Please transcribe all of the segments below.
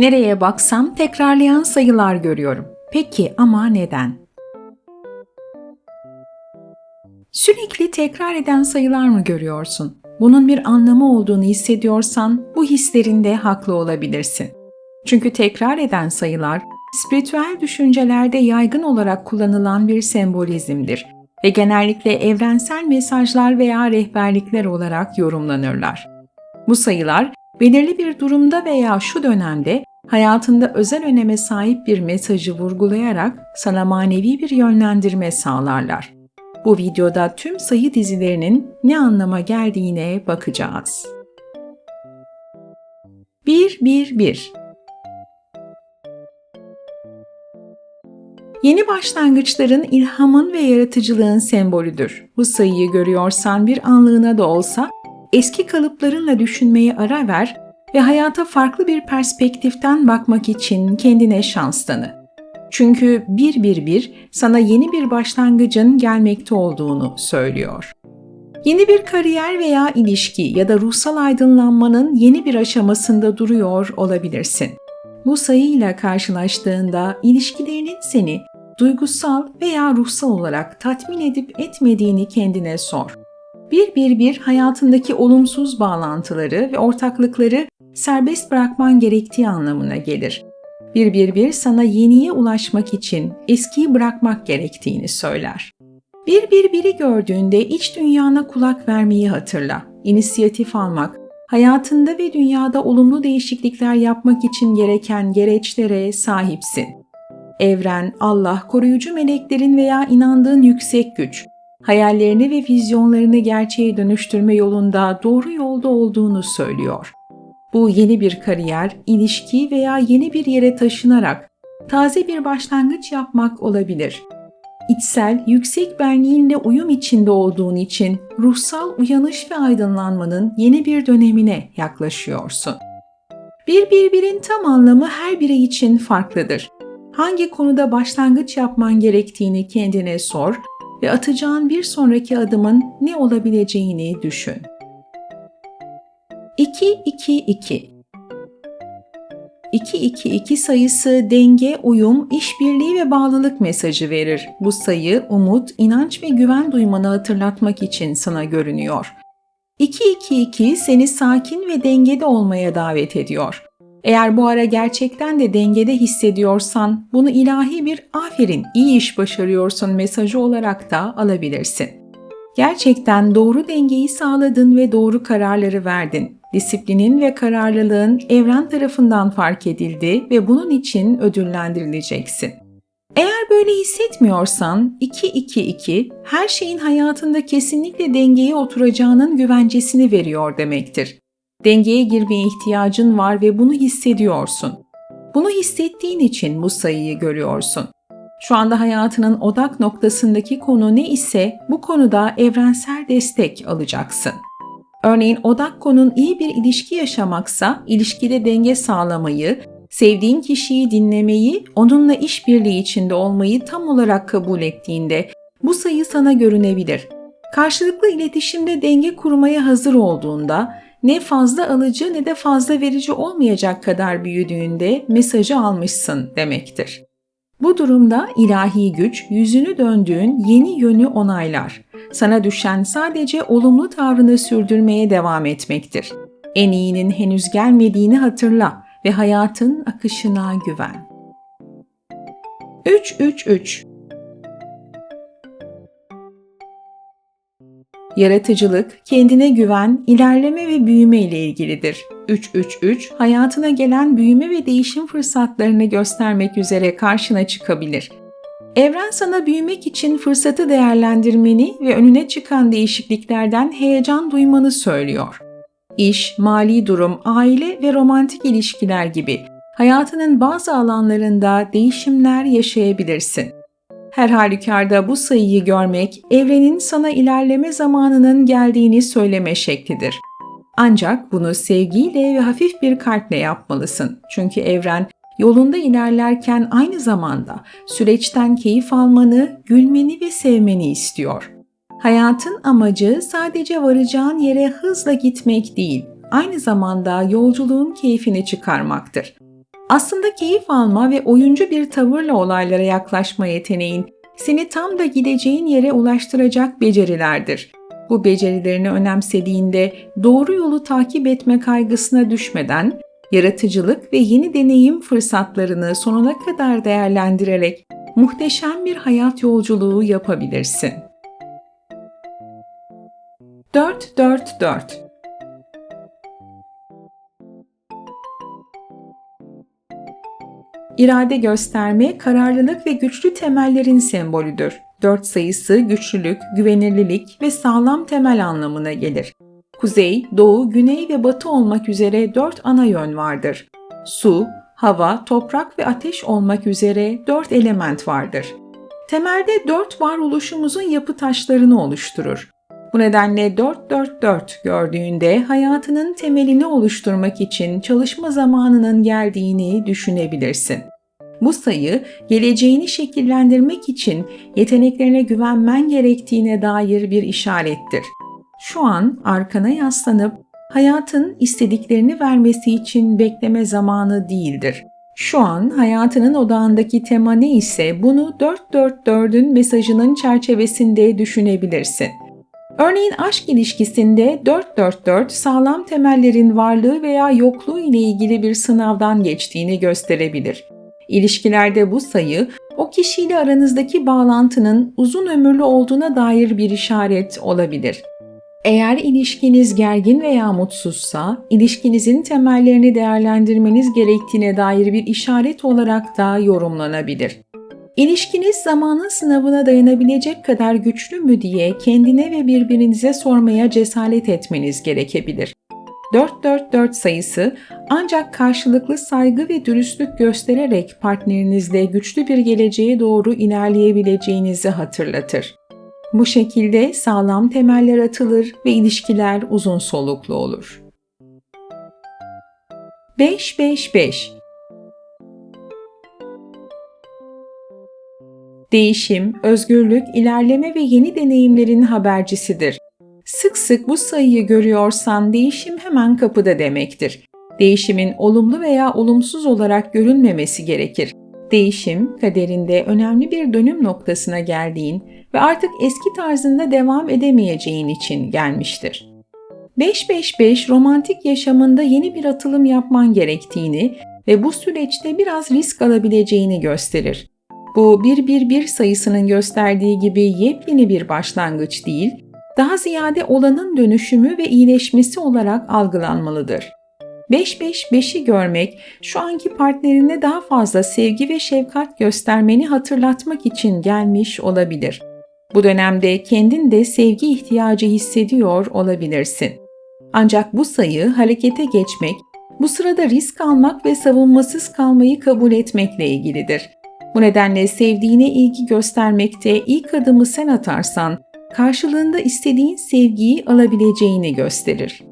Nereye baksam tekrarlayan sayılar görüyorum. Peki ama neden? Sürekli tekrar eden sayılar mı görüyorsun? Bunun bir anlamı olduğunu hissediyorsan bu hislerinde haklı olabilirsin. Çünkü tekrar eden sayılar spiritüel düşüncelerde yaygın olarak kullanılan bir sembolizmdir ve genellikle evrensel mesajlar veya rehberlikler olarak yorumlanırlar. Bu sayılar belirli bir durumda veya şu dönemde hayatında özel öneme sahip bir mesajı vurgulayarak sana manevi bir yönlendirme sağlarlar. Bu videoda tüm sayı dizilerinin ne anlama geldiğine bakacağız. 111 Yeni başlangıçların ilhamın ve yaratıcılığın sembolüdür. Bu sayıyı görüyorsan bir anlığına da olsa eski kalıplarınla düşünmeye ara ver ve hayata farklı bir perspektiften bakmak için kendine şans tanı. Çünkü 111 sana yeni bir başlangıcın gelmekte olduğunu söylüyor. Yeni bir kariyer veya ilişki ya da ruhsal aydınlanmanın yeni bir aşamasında duruyor olabilirsin. Bu sayıyla karşılaştığında ilişkilerinin seni duygusal veya ruhsal olarak tatmin edip etmediğini kendine sor. Bir bir bir hayatındaki olumsuz bağlantıları ve ortaklıkları serbest bırakman gerektiği anlamına gelir. Bir bir bir sana yeniye ulaşmak için eskiyi bırakmak gerektiğini söyler. Bir bir biri gördüğünde iç dünyana kulak vermeyi hatırla. İnisiyatif almak, hayatında ve dünyada olumlu değişiklikler yapmak için gereken gereçlere sahipsin. Evren, Allah, koruyucu meleklerin veya inandığın yüksek güç, hayallerini ve vizyonlarını gerçeğe dönüştürme yolunda doğru yolda olduğunu söylüyor. Bu yeni bir kariyer, ilişki veya yeni bir yere taşınarak taze bir başlangıç yapmak olabilir. İçsel, yüksek benliğinle uyum içinde olduğun için ruhsal uyanış ve aydınlanmanın yeni bir dönemine yaklaşıyorsun. Bir birbirin tam anlamı her birey için farklıdır. Hangi konuda başlangıç yapman gerektiğini kendine sor ve atacağın bir sonraki adımın ne olabileceğini düşün. 2-2-2 2-2-2 sayısı denge, uyum, işbirliği ve bağlılık mesajı verir. Bu sayı umut, inanç ve güven duymanı hatırlatmak için sana görünüyor. 2-2-2 seni sakin ve dengede olmaya davet ediyor. Eğer bu ara gerçekten de dengede hissediyorsan bunu ilahi bir aferin iyi iş başarıyorsun mesajı olarak da alabilirsin. Gerçekten doğru dengeyi sağladın ve doğru kararları verdin. Disiplinin ve kararlılığın evren tarafından fark edildi ve bunun için ödüllendirileceksin. Eğer böyle hissetmiyorsan 2-2-2 her şeyin hayatında kesinlikle dengeye oturacağının güvencesini veriyor demektir. Dengeye girmeye ihtiyacın var ve bunu hissediyorsun. Bunu hissettiğin için bu sayıyı görüyorsun. Şu anda hayatının odak noktasındaki konu ne ise bu konuda evrensel destek alacaksın. Örneğin odak konun iyi bir ilişki yaşamaksa ilişkide denge sağlamayı, sevdiğin kişiyi dinlemeyi, onunla işbirliği içinde olmayı tam olarak kabul ettiğinde bu sayı sana görünebilir. Karşılıklı iletişimde denge kurmaya hazır olduğunda ne fazla alıcı ne de fazla verici olmayacak kadar büyüdüğünde mesajı almışsın demektir. Bu durumda ilahi güç yüzünü döndüğün yeni yönü onaylar. Sana düşen sadece olumlu tavrını sürdürmeye devam etmektir. En iyinin henüz gelmediğini hatırla ve hayatın akışına güven. 333 Yaratıcılık, kendine güven, ilerleme ve büyüme ile ilgilidir. 333 hayatına gelen büyüme ve değişim fırsatlarını göstermek üzere karşına çıkabilir. Evren sana büyümek için fırsatı değerlendirmeni ve önüne çıkan değişikliklerden heyecan duymanı söylüyor. İş, mali durum, aile ve romantik ilişkiler gibi hayatının bazı alanlarında değişimler yaşayabilirsin. Her halükarda bu sayıyı görmek, evrenin sana ilerleme zamanının geldiğini söyleme şeklidir. Ancak bunu sevgiyle ve hafif bir kalple yapmalısın. Çünkü evren yolunda ilerlerken aynı zamanda süreçten keyif almanı, gülmeni ve sevmeni istiyor. Hayatın amacı sadece varacağın yere hızla gitmek değil, aynı zamanda yolculuğun keyfini çıkarmaktır. Aslında keyif alma ve oyuncu bir tavırla olaylara yaklaşma yeteneğin seni tam da gideceğin yere ulaştıracak becerilerdir. Bu becerilerini önemsediğinde doğru yolu takip etme kaygısına düşmeden yaratıcılık ve yeni deneyim fırsatlarını sonuna kadar değerlendirerek muhteşem bir hayat yolculuğu yapabilirsin. 444 İrade gösterme, kararlılık ve güçlü temellerin sembolüdür. 4 sayısı güçlülük, güvenirlilik ve sağlam temel anlamına gelir. Kuzey, doğu, güney ve batı olmak üzere 4 ana yön vardır. Su, hava, toprak ve ateş olmak üzere 4 element vardır. Temelde 4 varoluşumuzun yapı taşlarını oluşturur. Bu nedenle 444 gördüğünde hayatının temelini oluşturmak için çalışma zamanının geldiğini düşünebilirsin. Bu sayı geleceğini şekillendirmek için yeteneklerine güvenmen gerektiğine dair bir işarettir. Şu an arkana yaslanıp hayatın istediklerini vermesi için bekleme zamanı değildir. Şu an hayatının odağındaki tema ne ise bunu 444'ün mesajının çerçevesinde düşünebilirsin. Örneğin aşk ilişkisinde 444 sağlam temellerin varlığı veya yokluğu ile ilgili bir sınavdan geçtiğini gösterebilir. İlişkilerde bu sayı o kişiyle aranızdaki bağlantının uzun ömürlü olduğuna dair bir işaret olabilir. Eğer ilişkiniz gergin veya mutsuzsa, ilişkinizin temellerini değerlendirmeniz gerektiğine dair bir işaret olarak da yorumlanabilir. İlişkiniz zamanın sınavına dayanabilecek kadar güçlü mü diye kendine ve birbirinize sormaya cesaret etmeniz gerekebilir. 444 sayısı ancak karşılıklı saygı ve dürüstlük göstererek partnerinizle güçlü bir geleceğe doğru ilerleyebileceğinizi hatırlatır. Bu şekilde sağlam temeller atılır ve ilişkiler uzun soluklu olur. 555 Değişim, özgürlük, ilerleme ve yeni deneyimlerin habercisidir. Sık sık bu sayıyı görüyorsan değişim hemen kapıda demektir. Değişimin olumlu veya olumsuz olarak görünmemesi gerekir. Değişim, kaderinde önemli bir dönüm noktasına geldiğin ve artık eski tarzında devam edemeyeceğin için gelmiştir. 555 romantik yaşamında yeni bir atılım yapman gerektiğini ve bu süreçte biraz risk alabileceğini gösterir. Bu 111 sayısının gösterdiği gibi yepyeni bir başlangıç değil, daha ziyade olanın dönüşümü ve iyileşmesi olarak algılanmalıdır. 555'i görmek, şu anki partnerine daha fazla sevgi ve şefkat göstermeni hatırlatmak için gelmiş olabilir. Bu dönemde kendin de sevgi ihtiyacı hissediyor olabilirsin. Ancak bu sayı harekete geçmek, bu sırada risk almak ve savunmasız kalmayı kabul etmekle ilgilidir. Bu nedenle sevdiğine ilgi göstermekte ilk adımı sen atarsan, karşılığında istediğin sevgiyi alabileceğini gösterir.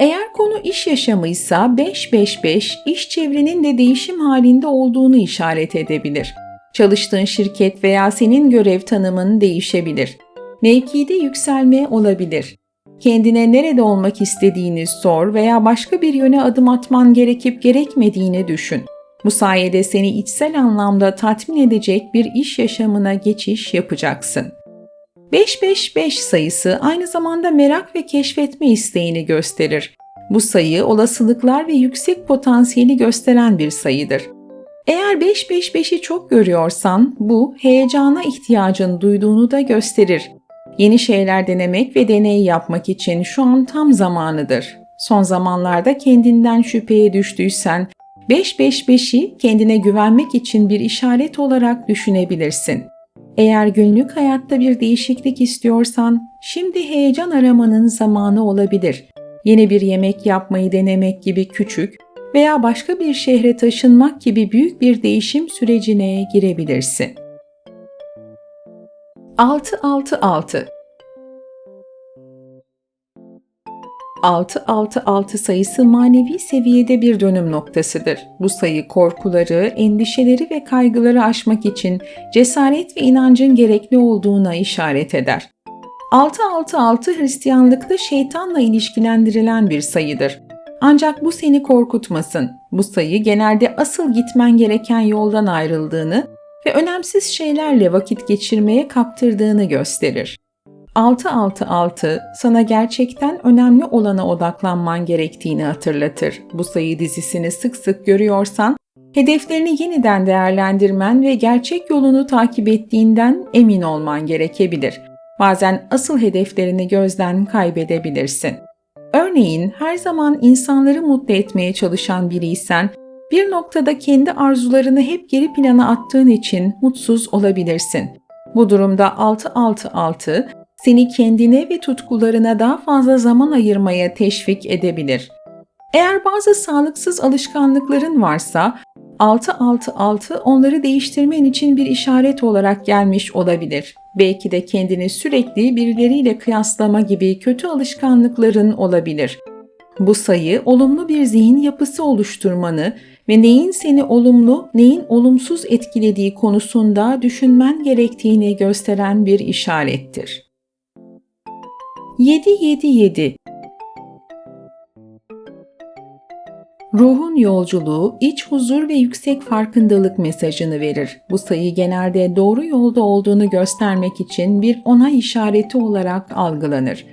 Eğer konu iş yaşamıysa 555 iş çevrenin de değişim halinde olduğunu işaret edebilir. Çalıştığın şirket veya senin görev tanımın değişebilir. Mevkide yükselme olabilir. Kendine nerede olmak istediğini sor veya başka bir yöne adım atman gerekip gerekmediğini düşün. Bu sayede seni içsel anlamda tatmin edecek bir iş yaşamına geçiş yapacaksın. 555 sayısı aynı zamanda merak ve keşfetme isteğini gösterir. Bu sayı olasılıklar ve yüksek potansiyeli gösteren bir sayıdır. Eğer 555'i çok görüyorsan bu heyecana ihtiyacın duyduğunu da gösterir. Yeni şeyler denemek ve deney yapmak için şu an tam zamanıdır. Son zamanlarda kendinden şüpheye düştüysen 555'i kendine güvenmek için bir işaret olarak düşünebilirsin. Eğer günlük hayatta bir değişiklik istiyorsan, şimdi heyecan aramanın zamanı olabilir. Yeni bir yemek yapmayı denemek gibi küçük veya başka bir şehre taşınmak gibi büyük bir değişim sürecine girebilirsin. 666 666 sayısı manevi seviyede bir dönüm noktasıdır. Bu sayı korkuları, endişeleri ve kaygıları aşmak için cesaret ve inancın gerekli olduğuna işaret eder. 666 Hristiyanlıkta şeytanla ilişkilendirilen bir sayıdır. Ancak bu seni korkutmasın. Bu sayı genelde asıl gitmen gereken yoldan ayrıldığını ve önemsiz şeylerle vakit geçirmeye kaptırdığını gösterir. 666 sana gerçekten önemli olana odaklanman gerektiğini hatırlatır. Bu sayı dizisini sık sık görüyorsan, hedeflerini yeniden değerlendirmen ve gerçek yolunu takip ettiğinden emin olman gerekebilir. Bazen asıl hedeflerini gözden kaybedebilirsin. Örneğin her zaman insanları mutlu etmeye çalışan biriysen, bir noktada kendi arzularını hep geri plana attığın için mutsuz olabilirsin. Bu durumda 666 seni kendine ve tutkularına daha fazla zaman ayırmaya teşvik edebilir. Eğer bazı sağlıksız alışkanlıkların varsa 666 onları değiştirmen için bir işaret olarak gelmiş olabilir. Belki de kendini sürekli birileriyle kıyaslama gibi kötü alışkanlıkların olabilir. Bu sayı olumlu bir zihin yapısı oluşturmanı ve neyin seni olumlu, neyin olumsuz etkilediği konusunda düşünmen gerektiğini gösteren bir işarettir. 777 Ruhun yolculuğu iç huzur ve yüksek farkındalık mesajını verir. Bu sayı genelde doğru yolda olduğunu göstermek için bir onay işareti olarak algılanır.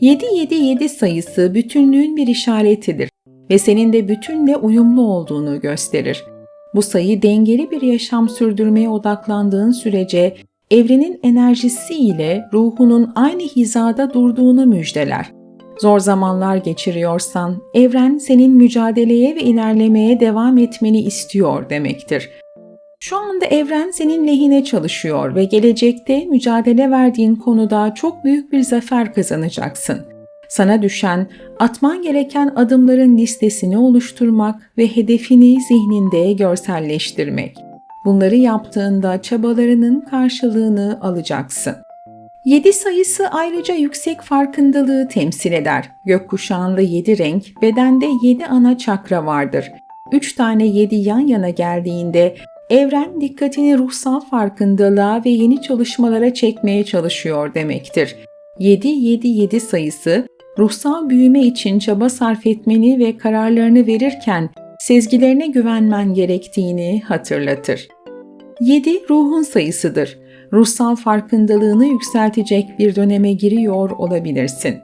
777 sayısı bütünlüğün bir işaretidir ve senin de bütünle uyumlu olduğunu gösterir. Bu sayı dengeli bir yaşam sürdürmeye odaklandığın sürece evrenin enerjisi ile ruhunun aynı hizada durduğunu müjdeler. Zor zamanlar geçiriyorsan evren senin mücadeleye ve ilerlemeye devam etmeni istiyor demektir. Şu anda evren senin lehine çalışıyor ve gelecekte mücadele verdiğin konuda çok büyük bir zafer kazanacaksın. Sana düşen atman gereken adımların listesini oluşturmak ve hedefini zihninde görselleştirmek. Bunları yaptığında çabalarının karşılığını alacaksın. 7 sayısı ayrıca yüksek farkındalığı temsil eder. Gökkuşağında 7 renk, bedende 7 ana çakra vardır. 3 tane 7 yan yana geldiğinde evren dikkatini ruhsal farkındalığa ve yeni çalışmalara çekmeye çalışıyor demektir. 7-7-7 sayısı ruhsal büyüme için çaba sarf etmeni ve kararlarını verirken sezgilerine güvenmen gerektiğini hatırlatır. 7 ruhun sayısıdır. Ruhsal farkındalığını yükseltecek bir döneme giriyor olabilirsin.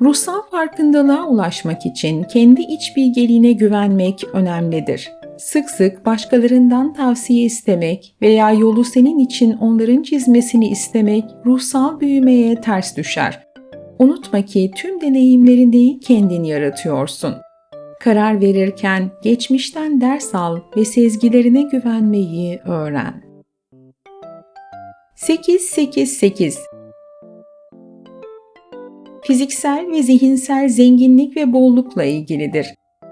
Ruhsal farkındalığa ulaşmak için kendi iç bilgeliğine güvenmek önemlidir. Sık sık başkalarından tavsiye istemek veya yolu senin için onların çizmesini istemek ruhsal büyümeye ters düşer. Unutma ki tüm deneyimlerini kendin yaratıyorsun. Karar verirken geçmişten ders al ve sezgilerine güvenmeyi öğren. 888 Fiziksel ve zihinsel zenginlik ve bollukla ilgilidir.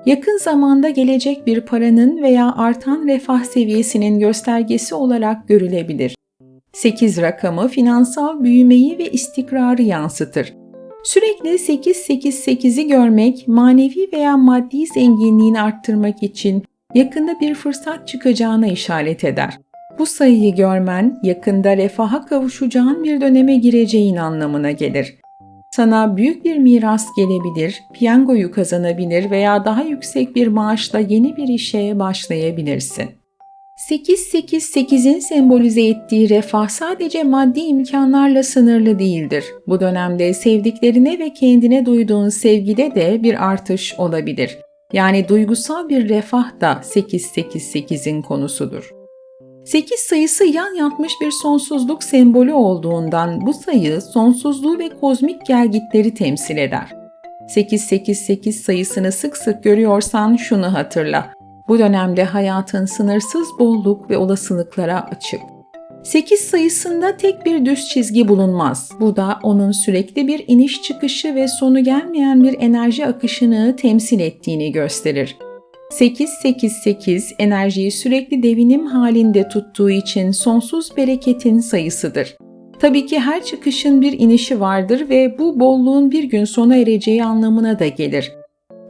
Yakın zamanda gelecek bir paranın veya artan refah seviyesinin göstergesi olarak görülebilir. 8 rakamı finansal büyümeyi ve istikrarı yansıtır. Sürekli 888'i görmek manevi veya maddi zenginliğini arttırmak için yakında bir fırsat çıkacağına işaret eder. Bu sayıyı görmen yakında refaha kavuşacağın bir döneme gireceğin anlamına gelir. Sana büyük bir miras gelebilir, piyangoyu kazanabilir veya daha yüksek bir maaşla yeni bir işe başlayabilirsin. 888'in sembolize ettiği refah sadece maddi imkanlarla sınırlı değildir. Bu dönemde sevdiklerine ve kendine duyduğun sevgide de bir artış olabilir. Yani duygusal bir refah da 888'in konusudur. 8 sayısı yan yatmış bir sonsuzluk sembolü olduğundan bu sayı sonsuzluğu ve kozmik gelgitleri temsil eder. 888 sayısını sık sık görüyorsan şunu hatırla. Bu dönemde hayatın sınırsız bolluk ve olasılıklara açık. 8 sayısında tek bir düz çizgi bulunmaz. Bu da onun sürekli bir iniş çıkışı ve sonu gelmeyen bir enerji akışını temsil ettiğini gösterir. 888 enerjiyi sürekli devinim halinde tuttuğu için sonsuz bereketin sayısıdır. Tabii ki her çıkışın bir inişi vardır ve bu bolluğun bir gün sona ereceği anlamına da gelir.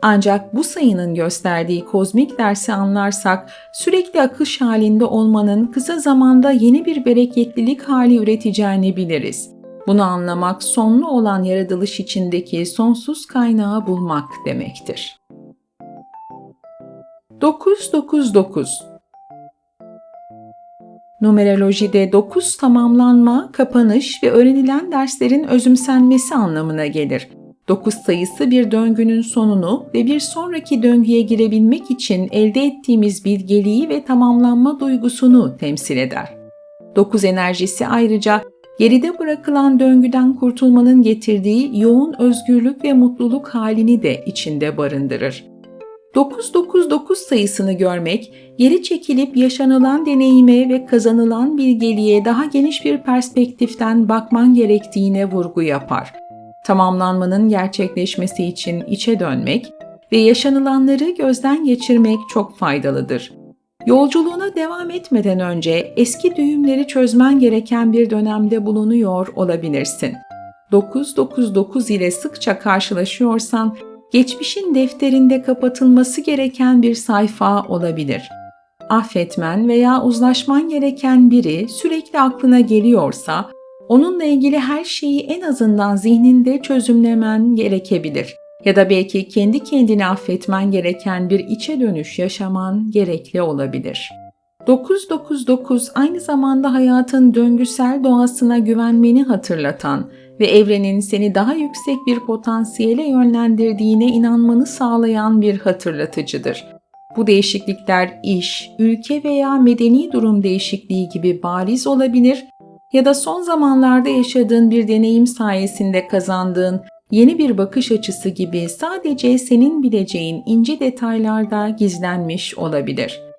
Ancak bu sayının gösterdiği kozmik dersi anlarsak sürekli akış halinde olmanın kısa zamanda yeni bir bereketlilik hali üreteceğini biliriz. Bunu anlamak sonlu olan yaratılış içindeki sonsuz kaynağı bulmak demektir. 999 Numerolojide 9 tamamlanma, kapanış ve öğrenilen derslerin özümsenmesi anlamına gelir. 9 sayısı bir döngünün sonunu ve bir sonraki döngüye girebilmek için elde ettiğimiz bilgeliği ve tamamlanma duygusunu temsil eder. 9 enerjisi ayrıca geride bırakılan döngüden kurtulmanın getirdiği yoğun özgürlük ve mutluluk halini de içinde barındırır. 999 sayısını görmek, geri çekilip yaşanılan deneyime ve kazanılan bilgeliğe daha geniş bir perspektiften bakman gerektiğine vurgu yapar. Tamamlanmanın gerçekleşmesi için içe dönmek ve yaşanılanları gözden geçirmek çok faydalıdır. Yolculuğuna devam etmeden önce eski düğümleri çözmen gereken bir dönemde bulunuyor olabilirsin. 999 ile sıkça karşılaşıyorsan geçmişin defterinde kapatılması gereken bir sayfa olabilir. Affetmen veya uzlaşman gereken biri sürekli aklına geliyorsa, onunla ilgili her şeyi en azından zihninde çözümlemen gerekebilir. Ya da belki kendi kendini affetmen gereken bir içe dönüş yaşaman gerekli olabilir. 999 aynı zamanda hayatın döngüsel doğasına güvenmeni hatırlatan ve evrenin seni daha yüksek bir potansiyele yönlendirdiğine inanmanı sağlayan bir hatırlatıcıdır. Bu değişiklikler iş, ülke veya medeni durum değişikliği gibi bariz olabilir ya da son zamanlarda yaşadığın bir deneyim sayesinde kazandığın yeni bir bakış açısı gibi sadece senin bileceğin ince detaylarda gizlenmiş olabilir.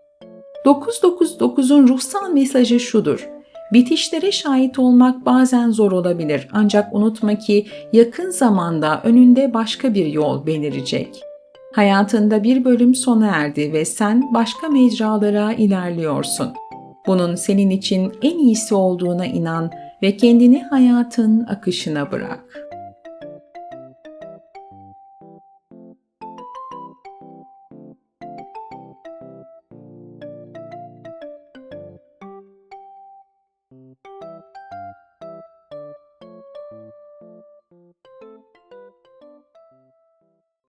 999'un ruhsal mesajı şudur. Bitişlere şahit olmak bazen zor olabilir ancak unutma ki yakın zamanda önünde başka bir yol belirecek. Hayatında bir bölüm sona erdi ve sen başka mecralara ilerliyorsun. Bunun senin için en iyisi olduğuna inan ve kendini hayatın akışına bırak.